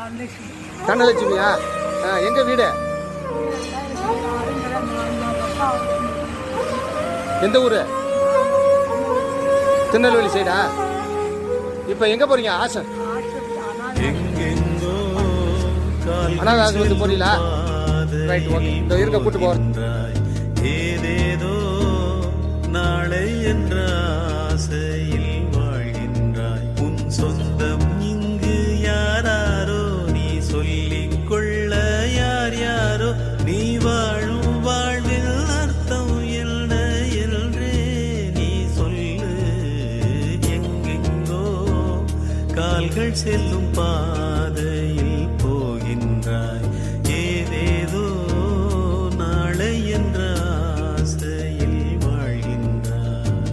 தனலட்சுமி தனலட்சுமியா எங்க வீடு? எந்த ஊரு? திருநெல்வேலி சைடா இப்போ எங்க போறீங்க ஆசை எங்கெங்கோ அனாதை ஆசிரமத்துக்கு போறீங்களா? ரைட் ஓகே இந்த இருக்க கூட்டு போறேன் நின்றாய். ஏதேதோ நாளை என்ற ஆசையில் வாழ்கின்றாய். உன் சொந்தம் கால்கள் செல்லும் பாதையில் போகின்றாய். ஏதேதோ நாளை என்ற ஆசையில் வாழ்கின்றாய்.